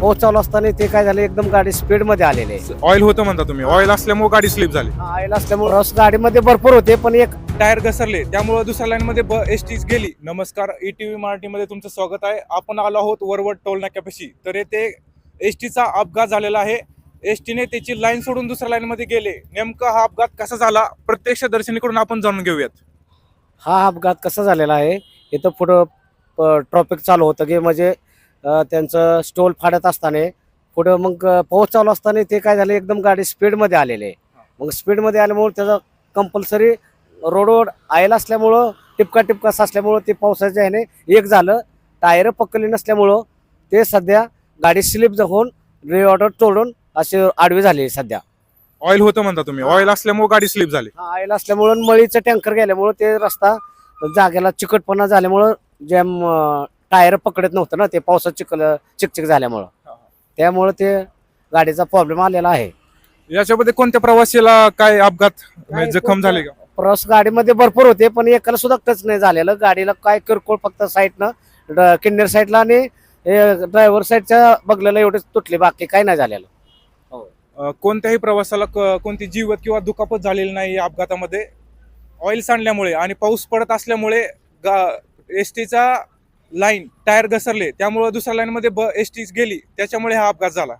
पाऊस चालू असताना ते काय झालं एकदम गाडी स्पीडमध्ये आलेले ऑइल होतं म्हणता तुम्ही. ऑइल असल्यामुळे गाडी स्लिप झाली. आईल असल्यामुळे रस गाडीमध्ये भरपूर होते पण एक टायर घसरले त्यामुळे दुसऱ्या लाईन मध्ये एस टी गेली. नमस्कार E ईटीव्ही मराठीमध्ये तुमचं स्वागत आहे. आपण आलो आहोत वरवट टोल नाक्यापाशी. तर येथे एस टीचा अपघात झालेला आहे. एस टीने त्याची लाईन सोडून दुसऱ्या लाईन मध्ये गेले. नेमका हा अपघात कसा झाला? प्रत्यक्ष दर्शनीकडून आपण जाणून घेऊयात. हा अपघात कसा झालेला आहे? इथं पुढं ट्रॉफिक चालू होतं की म्हणजे त्यांचं स्टोल फाडत असताना पुढं मग पाऊस चालू असताना ते काय झालं एकदम गाडी स्पीडमध्ये आलेले. मग स्पीडमध्ये आल्यामुळे त्याचं कंपल्सरी रोडवर आयल असल्यामुळं टिपका टिपका असल्यामुळं ते पावसाच्या ह्याने एक झालं. टायर पकडली नसल्यामुळं ते सध्या गाडी स्लिप होऊन रिऑर्डर तोडून असे आडवे झाले सध्या. ऑइल होतं म्हणता तुम्ही. ऑइल असल्यामुळे गाडी स्लिप झाली. आयल असल्यामुळं मळीचं टँकर गेल्यामुळं ते रस्ता जागेला चिकटपणा झाल्यामुळं जॅम टायर पकडत नव्हतं ना ते पावसात चिकल चिकचिक झाल्यामुळं. त्यामुळं ते गाडीचा प्रॉब्लेम आलेला आहे. याच्यामध्ये कोणत्या प्रवासीला काय अपघात म्हणजे जखम झाले का? प्रवास गाडीमध्ये भरपूर होते पण एकाला सुद्धा टच नाही झालेलं. गाडीला काय किरकोळ फक्त साईडनं किन्नर साईडला आणि ड्रायव्हर साईडच्या बगलेला एवढेच तुटले बाकी काय नाही झालेलं. अ, कोणत्याही प्रवासाला क- कोणती जीवित किंवा दुखापत झालेली नाही या अपघातामध्ये. ऑइल सांडल्यामुळे आणि पाऊस पडत असल्यामुळे एस टीचा लाईन टायर घसरले त्यामुळं दुसऱ्या लाईनमध्ये ब एस टी गेली त्याच्यामुळे हा अपघात झाला.